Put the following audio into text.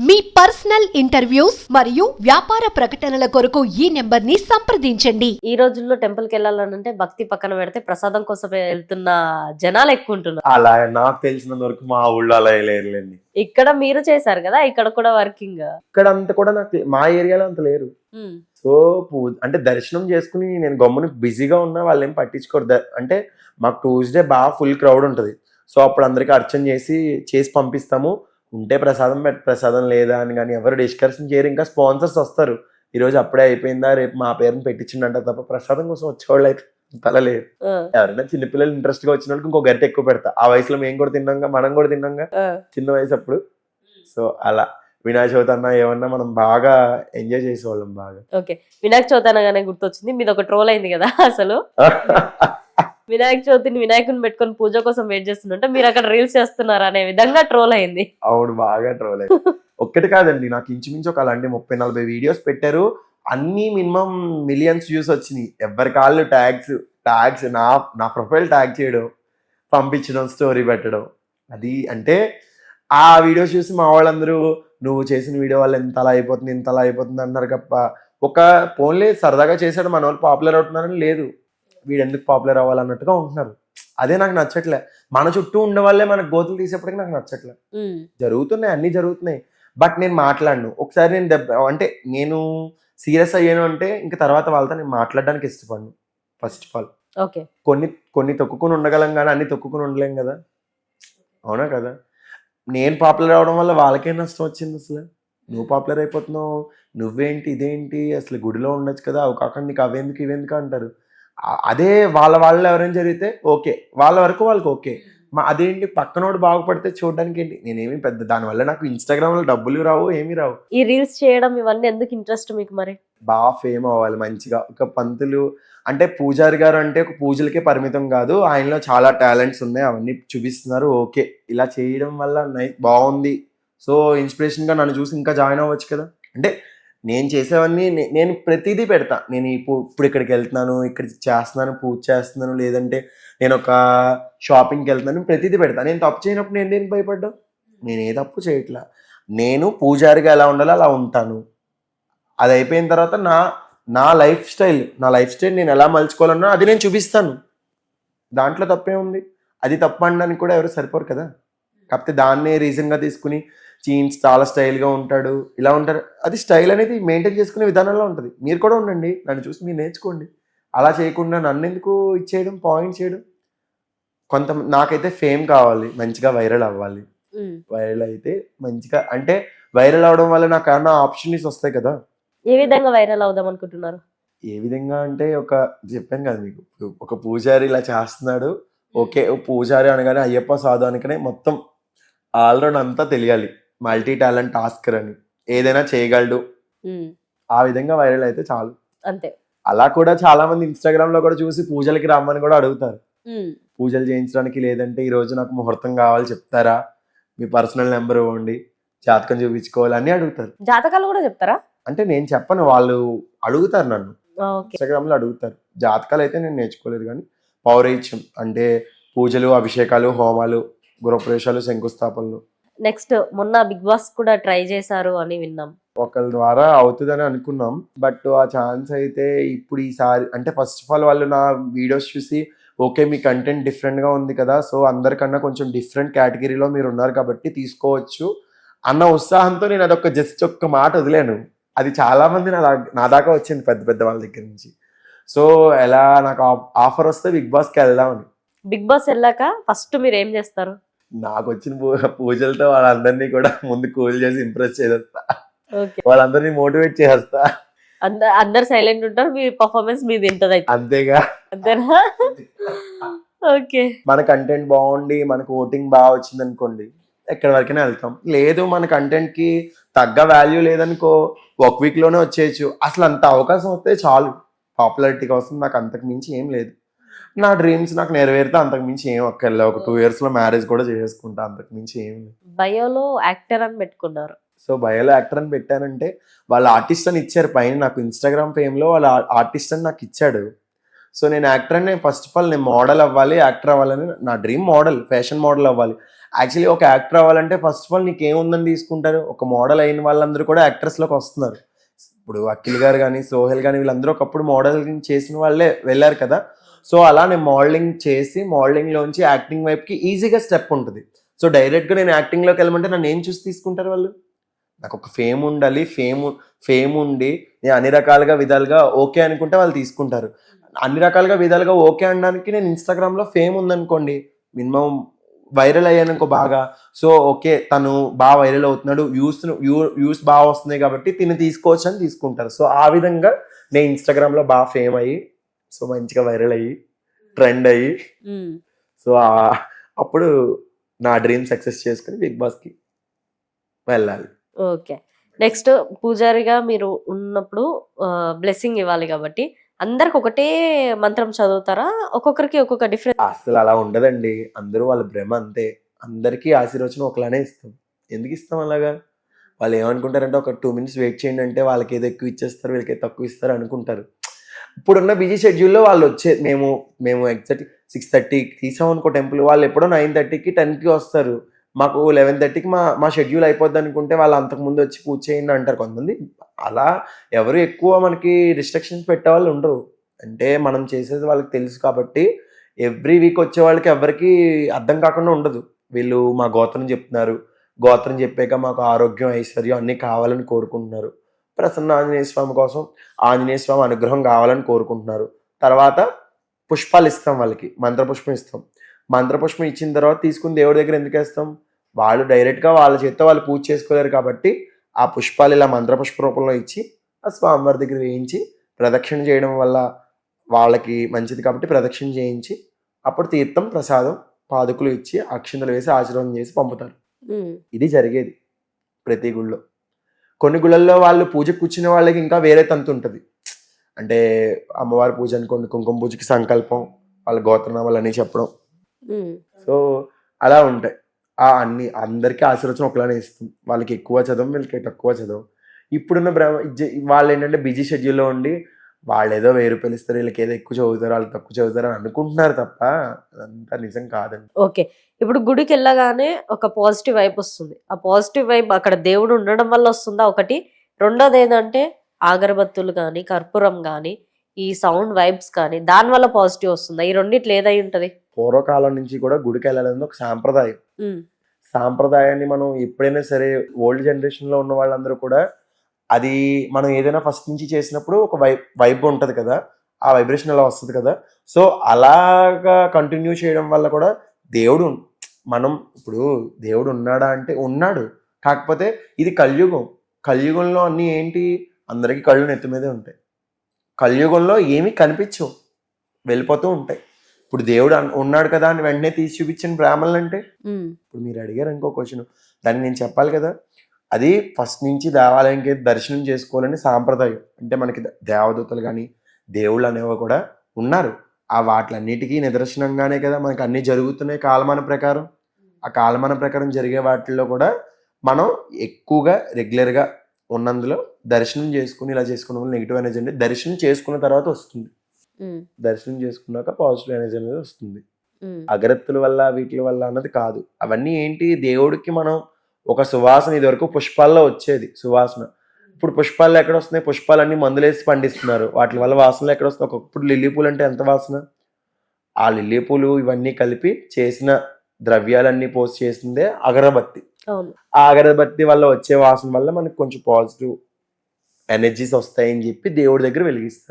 మీ personal interviews మరియు వ్యాపార ప్రకటనల కొరకు ఈ నెంబర్ని సంప్రదించండి. ఈ రోజుల్లో టెంపుల్కి వెళ్ళాలంటే భక్తి పక్కన పెడితే ప్రసాదం కోసం వెళ్తున్న జనాలు ఎక్కువ ఉంటున్నారు. అలా నాకు తెలిసినంత వరకు మా ఊళ్ళో అలా లేరులేండి. ఇక్కడ మీరు చేశారు కదా ఇక్కడ కూడా వర్కింగ్ ఇక్కడ అంత కూడా నాకు మా ఏరియాలో అంత లేరు. సో పూ- అంటే దర్శనం చేసుకుని నేను గమ్ముని బిజీగా ఉన్నా వాళ్ళు ఏం పట్టించుకోరు. ద- అంటే మాకు ట్యూస్డే బాగా ఫుల్ క్రౌడ్ ఉంటుంది. సో అప్పుడు అందరికి అర్చన చేసి చేసి పంపిస్తాము. ఉంటే ప్రసాదం పెట్ ప్రసాదం లేదా అని కానీ ఎవరు డిస్కషన్ చేయరు. ఇంకా స్పాన్సర్స్ వస్తారు. ఈ రోజు అప్పుడే అయిపోయిందా? రేపు మా పేరుని పెట్టించిండంట తప్ప ప్రసాదం కోసం వచ్చేవాళ్ళు అయితే తల లేదు. ఎవరైనా చిన్నపిల్లలు ఇంట్రెస్ట్గా వచ్చిన వాళ్ళకి ఇంకో గరిట ఎక్కువ పెడతా. ఆ వయసులో మేము కూడా తిన్నాంగా మనం కూడా తిన్నాంగా. చిన్న వయసు అప్పుడు సో అలా. వినాయక చవితి అన్నా ఏమన్నా మనం బాగా ఎంజాయ్ చేసేవాళ్ళం బాగా. ఓకే. వినాయక చవితి అనగానే గుర్తొచ్చింది. మీది ఒక ట్రోల్ అయింది కదా అసలు? వినాయక చవితిని వినాయకుని పెట్టుకొని పూజ కోసం వెయిట్ చేస్తుంటే మీరు అక్కడ రీల్స్ చేస్తున్నారు అనే విధంగా ట్రోల్ అయింది. అవును బాగా ట్రోల్ అయింది. ఒక్కటి కాదండి నాకు ఇంచుమించు ఒక అలాంటి ముప్పై నలభై వీడియోస్ పెట్టారు. అన్ని మినిమం మిలియన్స్ వ్యూస్ వచ్చినాయి. ఎవరి కాళ్ళు ట్యాగ్స్ ట్యాగ్స్ నా నా ప్రొఫైల్ ట్యాగ్ చేయడం పంపించడం స్టోరీ పెట్టడం. అది అంటే ఆ వీడియోస్ చూసి మా వాళ్ళందరూ నువ్వు చేసిన వీడియో వల్ల ఎంత అలా అయిపోతుంది ఇంత అలా అయిపోతుంది అన్నారు తప్ప ఒక ఫోన్లే సరదాగా చేశాడు మన వాళ్ళు పాపులర్ అవుతున్నారని లేదు. వీడు ఎందుకు పాపులర్ అవ్వాలన్నట్టుగా ఉంటున్నారు. అదే నాకు నచ్చట్లే. మన చుట్టూ ఉండే వాళ్ళే మనకు గోతులు తీసేప్పటికి నాకు నచ్చట్లే. జరుగుతున్నాయి అన్ని జరుగుతున్నాయి. బట్ నేను మాట్లాడను. ఒకసారి నేను దెబ్బ అంటే నేను సీరియస్ అయ్యాను అంటే ఇంకా తర్వాత వాళ్ళతో నేను మాట్లాడడానికి ఇష్టపడను. First of all okay. కొన్ని కొన్ని తొక్కుకుని ఉండగలం కానీ అన్ని తొక్కుకుని ఉండలేం కదా. అవునా కదా? నేను పాపులర్ అవడం వల్ల వాళ్ళకే నష్టం వచ్చింది అసలు. నువ్వు పాపులర్ అయిపోతున్నావు. నువ్వేంటి ఇదేంటి? అసలు గుడిలో ఉండొచ్చు కదా. అవి కాకుండా నీకు అవేందుకు ఇవేందుకు అంటారు. అదే వాళ్ళ వాళ్ళు ఎవరైనా జరిగితే ఓకే. వాళ్ళ వరకు వాళ్ళకి ఓకే. మా అదేంటి? పక్కనోడు బాగుపడితే చూడడానికి ఏంటి? నేనేమి పెద్ద దానివల్ల నాకు ఇన్స్టాగ్రామ్లో డబ్బులు రావు ఏమీ రావు. ఈ రీల్స్ చేయడం ఇవన్నీ ఎందుకు ఇంట్రెస్ట్ మీకు మరి? బాగా ఫేమ్ అవ్వాలి మంచిగా. ఒక పంతులు అంటే పూజారి గారు అంటే ఒక పూజలకే పరిమితం కాదు. ఆయనలో చాలా టాలెంట్స్ ఉన్నాయి. అవన్నీ చూపిస్తున్నారు. ఓకే. ఇలా చేయడం వల్ల నై బాగుంది. సో ఇన్స్పిరేషన్గా నన్ను చూసి ఇంకా జాయిన్ అవ్వచ్చు కదా? అంటే నేను చేసేవన్నీ నేను ప్రతిదీ పెడతా. నేను ఇప్పుడు ఇప్పుడు ఇక్కడికి వెళ్తున్నాను ఇక్కడ చేస్తున్నాను పూజ చేస్తున్నాను లేదంటే నేను ఒక షాపింగ్కి వెళ్తున్నాను ప్రతిదీ పెడతా. నేను తప్పు చేయనప్పుడు నేను దేనికి భయపడ్డా? నేను ఏ తప్పు చేయట్లా? నేను పూజారిగా ఎలా ఉండాలో అలా ఉంటాను. అది అయిపోయిన తర్వాత నా నా లైఫ్ స్టైల్ నా లైఫ్ స్టైల్ నేను ఎలా మలుచుకోవాలన్నా అది నేను చూపిస్తాను. దాంట్లో తప్పే ఉంది అది తప్పు అనడానికి కూడా ఎవరు సరిపోరు కదా? కాకపోతే దాన్నే రీజన్గా తీసుకుని జీన్స్ చాలా స్టైల్గా ఉంటాడు. ఇలా ఉంటారు. అది స్టైల్ అనేది మెయింటైన్ చేసుకునే విధానంలో ఉంటుంది. మీరు కూడా ఉండండి. నన్ను చూసి మీరు నేర్చుకోండి. అలా చేయకుండా నన్ను ఎందుకు ఇచ్చేయడం పాయింట్ చేయడం? కొంత నాకైతే ఫేమ్ కావాలి. మంచిగా వైరల్ అవ్వాలి. వైరల్ అయితే మంచిగా అంటే వైరల్ అవడం వల్ల నాకు ఏమన్నా ఆపర్చునిటీస్ వస్తాయి కదా? ఏ విధంగా వైరల్ అవుదాం అనుకుంటున్నారు? ఏ విధంగా అంటే ఒక చెప్పాను కదా మీకు ఒక పూజారి ఇలా చేస్తున్నాడు. ఓకే పూజారి అనగానే అయ్యప్ప సాధు అనగానే మొత్తం ఆల్రౌండ్ అంతా తెలియాలి. మల్టీ టాలెంట్ టాస్కర్ అని. ఏదైనా చేయగలడు. ఆ విధంగా వైరల్ అయితే చాలు. అంతే. అలా కూడా చాలా మంది ఇన్స్టాగ్రామ్లో కూడా చూసి పూజలకి రమ్మని కూడా అడుగుతారు. పూజలు చేయించడానికి లేదంటే ఈ రోజు నాకు ముహూర్తం కావాలి చెప్తారా? మీ పర్సనల్ నెంబర్ ఇవ్వండి. జాతకం చూపించుకోవాలి అని అడుగుతారు. జాతకాలు కూడా చెప్తారా? అంటే నేను చెప్పను వాళ్ళు అడుగుతారు నన్ను. ఇన్స్టాగ్రామ్లో అడుగుతారు. జాతకాలు అయితే నేను నేర్చుకోలేదు కానీ పౌరేత్యం అంటే పూజలు అభిషేకాలు హోమాలు గృహప్రవేశాలు శంకుస్థాపనలు. నెక్స్ట్ మొన్న బిగ్ బాస్ కూడా ట్రై చేశారు అని విన్నాం. ఒకళ్ళ ద్వారా అవుతుందని అనుకున్నాం. బట్ ఆ ఛాన్స్ అయితే ఇప్పుడు ఈసారి అంటే ఫస్ట్ ఆఫ్ ఆల్ వాళ్ళు నా వీడియోస్ చూసి ఓకే మీ కంటెంట్ డిఫరెంట్గా ఉంది కదా సో అందరికన్నా కొంచెం డిఫరెంట్ కేటగిరీలో మీరు ఉన్నారు కాబట్టి తీసుకోవచ్చు అన్న ఉత్సాహంతో నేను అదొక జస్ట్ ఒక్క మాట వదిలేను. అది చాలా మంది నా నా దాకా వచ్చింది పెద్ద పెద్ద వాళ్ళ దగ్గర నుంచి. సో ఎలా నాకు ఆఫర్ వస్తే బిగ్ బాస్కి వెళ్దామని. బిగ్ బాస్ వెళ్ళాక ఫస్ట్ మీరు ఏం చేస్తారు? నాకు వచ్చిన పూజలతో వాళ్ళందరినీ కూడా ముందు కూల్ చేసి ఇంప్రెస్ చేసేస్తా. వాళ్ళందరినీ మోటివేట్ చేసేస్తా. అందరు అందరు సైలెంట్ ఉంటారు మీ పర్ఫార్మెన్స్ మీది ఉంటుంది అంతేగా. అంతేనా? ఓకే. మన కంటెంట్ బాగుండి మనకు ఓటింగ్ బాగా వచ్చింది అనుకోండి ఎక్కడి వరకైనా వెళ్తాం. లేదు మన కంటెంట్కి తగ్గ వాల్యూ లేదనుకో ఒక వీక్లోనే వచ్చేయచ్చు. అసలు అంత అవకాశం వస్తే చాలు. పాపులారిటీ కోసం నాకు అంతకు మించి ఏం లేదు. నా డ్రీమ్స్ నాకు నెరవేరితే అంతకు మించి ఏం ఒక్కర్లే ఒక టూ ఇయర్స్లో మ్యారేజ్ కూడా చేసేసుకుంటా అంతకు మించి ఏం లేదు. బయోలో యాక్టర్ అని పెట్టుకున్నారు. సో బయోలో యాక్టర్ అని పెట్టానంటే వాళ్ళ ఆర్టిస్ట్ అని ఇచ్చారు పైన నాకు ఇన్స్టాగ్రామ్ ఫేమ్లో వాళ్ళ ఆర్టిస్ట్ అని నాకు ఇచ్చాడు. సో నేను యాక్టర్ అని ఫస్ట్ ఆఫ్ ఆల్ నేను మోడల్ అవ్వాలి యాక్టర్ అవ్వాలని నా డ్రీమ్ మోడల్ ఫ్యాషన్ మోడల్ అవ్వాలి. యాక్చువల్లీ ఒక యాక్టర్ అవ్వాలంటే ఫస్ట్ ఆఫ్ ఆల్ నీకు ఏముందని తీసుకుంటారు? ఒక మోడల్ అయిన వాళ్ళందరూ కూడా యాక్టర్స్లోకి వస్తున్నారు. ఇప్పుడు అఖిల్ గారు కానీ సోహెల్ కానీ వీళ్ళందరూ ఒకప్పుడు మోడలింగ్ చేసిన వాళ్ళే వెళ్ళారు కదా. సో అలా నేను మోడలింగ్ చేసి మోడలింగ్లోంచి యాక్టింగ్ వైపుకి ఈజీగా స్టెప్ ఉంటుంది. సో డైరెక్ట్గా నేను యాక్టింగ్లోకి వెళ్ళమంటే నన్ను ఏం చూసి తీసుకుంటారు వాళ్ళు? నాకు ఒక ఫేమ్ ఉండాలి ఫేమ్ ఫేమ్ ఉండి నేను అన్ని రకాలుగా విధాలుగా ఓకే అనుకుంటే వాళ్ళు తీసుకుంటారు. అన్ని రకాలుగా విధాలుగా ఓకే అనడానికి నేను ఇన్స్టాగ్రామ్లో ఫేమ్ ఉందనుకోండి మినిమం వైరల్ అయ్యాను అనుకో బాగా. సో ఓకే తను బాగా వైరల్ అవుతున్నాడు. వ్యూస్ వ్యూస్ బాగా వస్తున్నాయి కాబట్టి తిని తీసుకోవచ్చు అని తీసుకుంటారు. సో ఆ విధంగా నేను ఇన్స్టాగ్రామ్లో బాగా ఫేమ్ అయ్యి సో మంచిగా వైరల్ అయ్యి ట్రెండ్ అయ్యి. సో అప్పుడు నా డ్రీమ్ సక్సెస్ చేసుకుని బిగ్ బాస్కి వెళ్ళాలి. ఓకే. నెక్స్ట్ పూజారిగా మీరు ఉన్నప్పుడు బ్లెస్సింగ్ ఇవ్వాలి కాబట్టి అందరికి ఒకటే మంత్రం చదువుతారా? ఒక్కొక్కరికి ఒక్కొక్క డిఫరెంట్ అసలు అలా ఉండదండి. అందరూ వాళ్ళ భ్రమ అంతే. అందరికీ ఆశీర్వచనం ఒకలానే ఇస్తాం. ఎందుకు ఇస్తాం అలాగా? వాళ్ళు ఏమనుకుంటారంటే ఒక టూ మినిట్స్ వెయిట్ చేయండి అంటే వాళ్ళకి ఏదో ఎక్కువ ఇచ్చేస్తారు వీళ్ళకి తక్కువ ఇస్తారు అనుకుంటారు. ఇప్పుడున్న బిజీ షెడ్యూల్లో వాళ్ళు వచ్చే మేము మేము ఎగ్జాక్ట్ సిక్స్ థర్టీకి తీసాం అనుకో టెంపుల్ వాళ్ళు ఎప్పుడో నైన్ థర్టీకి టెన్కి వస్తారు. మాకు లెవెన్ థర్టీకి మా మా షెడ్యూల్ అయిపోద్ది అనుకుంటే వాళ్ళు అంతకుముందు వచ్చి పూజ చేయండి అంటారు కొంతమంది. అలా ఎవరు ఎక్కువ మనకి రిస్ట్రిక్షన్స్ పెట్టే వాళ్ళు ఉండరు. అంటే మనం చేసేది వాళ్ళకి తెలుసు కాబట్టి ఎవ్రీ వీక్ వచ్చే వాళ్ళకి ఎవరికి అర్థం కాకుండా ఉండదు. వీళ్ళు మా గోత్రం చెప్తున్నారు. గోత్రం చెప్పాక మాకు ఆరోగ్యం ఐశ్వర్యం అన్నీ కావాలని కోరుకుంటున్నారు. ప్రసన్న ఆంజనేయ స్వామి కోసం ఆంజనేయ స్వామి అనుగ్రహం కావాలని కోరుకుంటున్నారు. తర్వాత పుష్పాలు ఇస్తాం వాళ్ళకి. మంత్రపుష్పం ఇస్తాం. మంత్రపుష్పం ఇచ్చిన తర్వాత తీసుకుని దేవుడి దగ్గర ఎందుకు వేస్తాం? వాళ్ళు డైరెక్ట్గా వాళ్ళ చేత్తో వాళ్ళు పూజ చేసుకోలేరు కాబట్టి ఆ పుష్పాలు ఇలా మంత్రపుష్ప రూపంలో ఇచ్చి ఆ స్వామివారి దగ్గర వేయించి ప్రదక్షిణ చేయడం వల్ల వాళ్ళకి మంచిది కాబట్టి ప్రదక్షిణ చేయించి అప్పుడు తీర్థం ప్రసాదం పాదుకులు ఇచ్చి అక్షింతలు వేసి ఆశీర్వాదం చేసి పంపుతారు. ఇది జరిగేది ప్రతి గుళ్ళో. కొన్ని గుళ్ళల్లో వాళ్ళు పూజ కూర్చునే వాళ్ళకి ఇంకా వేరే తంతు ఉంటుంది. అంటే అమ్మవారి పూజ అనుకోండి కుంకుమ పూజకి సంకల్పం వాళ్ళ గోత్రనామాలు అన్నీ చెప్పడం. సో అలా ఉంటాయి. ఆ అన్ని అందరికీ ఆశీర్వచనం ఒకలానే ఇస్తాం. వాళ్ళకి ఎక్కువ చదవం వీళ్ళకి తక్కువ చదవం. ఇప్పుడున్న బ్రహ్మ వాళ్ళు ఏంటంటే బిజీ షెడ్యూల్లో ఉండి వాళ్ళు ఏదో వెయ్యి రూపాయలు ఇస్తారు వీళ్ళకి ఏదో ఎక్కువ చదువుతారు వాళ్ళు తక్కువ చదువుతారు అని అనుకుంటున్నారు తప్ప అదంతా నిజం కాదండి. ఓకే. ఇప్పుడు గుడికి వెళ్ళగానే ఒక పాజిటివ్ వైబ్ వస్తుంది. ఆ పాజిటివ్ వైబ్ అక్కడ దేవుడు ఉండడం వల్ల వస్తుందా? ఒకటి. రెండోది ఏంటంటే ఆగరబత్తులు కానీ కర్పూరం కానీ ఈ సౌండ్ వైబ్స్ కానీ దాని వల్ల పాజిటివ్ వస్తుందా? ఈ రెండిట్లో ఏదై ఉంటది? పూర్వకాలం నుంచి కూడా గుడికి వెళ్ళాలనేది ఒక సాంప్రదాయం. సాంప్రదాయాన్ని మనం ఎప్పుడైనా సరే ఓల్డ్ జనరేషన్లో ఉన్న వాళ్ళందరూ కూడా అది మనం ఏదైనా ఫస్ట్ నుంచి చేసినప్పుడు ఒక వై వైబ్ ఉంటుంది కదా? ఆ వైబ్రేషన్ అలా వస్తుంది కదా? సో అలాగా కంటిన్యూ చేయడం వల్ల కూడా దేవుడు మనం ఇప్పుడు దేవుడు ఉన్నాడా అంటే ఉన్నాడు. కాకపోతే ఇది కలియుగం. కలియుగంలో అన్ని ఏంటి? అందరికీ కళ్ళు నెత్తి మీదే ఉంటాయి. కలియుగంలో ఏమీ కనిపించవు. వెళ్ళిపోతూ ఉంటాయి. ఇప్పుడు దేవుడు అన్- ఉన్నాడు కదా అని వెంటనే తీసి చూపించిన బ్రాహ్మణులు అంటే ఇప్పుడు మీరు అడిగారు ఇంకో క్వశ్చన్. దాన్ని నేను చెప్పాలి కదా. అది ఫస్ట్ నుంచి దేవాలయంకి దర్శనం చేసుకోవాలని సాంప్రదాయం. అంటే మనకి దేవదూతలు కానీ దేవుళ్ళు అనేవి కూడా ఉన్నారు. ఆ వాటిలన్నిటికీ నిదర్శనంగానే కదా మనకి అన్ని జరుగుతున్నాయి కాలమాన ప్రకారం. ఆ కాలమాన ప్రకారం జరిగే వాటిల్లో కూడా మనం ఎక్కువగా రెగ్యులర్గా ఉన్నందులో దర్శనం చేసుకుని ఇలా చేసుకోవడం వల్ల నెగిటివ్ ఎనర్జీ అంటే దర్శనం చేసుకున్న తర్వాత వస్తుంది. దర్శనం చేసుకున్నాక పాజిటివ్ ఎనర్జీ అనేది వస్తుంది. అగరత్తుల వల్ల వీటి వల్ల అన్నది కాదు. అవన్నీ ఏంటి? దేవుడికి మనం ఒక సువాసన ఇది వరకు పుష్పాల్లో వచ్చేది సువాసన. ఇప్పుడు పుష్పాలు ఎక్కడ వస్తున్నాయి? పుష్పాలన్నీ మందులేసి పండిస్తున్నారు. వాటి వల్ల వాసనలు ఎక్కడ వస్తున్నాయి? ఒకప్పుడు లిల్లీ పూలు అంటే ఎంత వాసన? ఆ లిల్లీ పూలు ఇవన్నీ కలిపి చేసిన ద్రవ్యాలన్నీ పోసి చేసిందే అగరబత్తి. ఆ అగరబత్తి వల్ల వచ్చే వాసన వల్ల మనకు కొంచెం పాజిటివ్ ఎనర్జీస్ వస్తాయని చెప్పి దేవుడి దగ్గర వెలిగిస్తారు.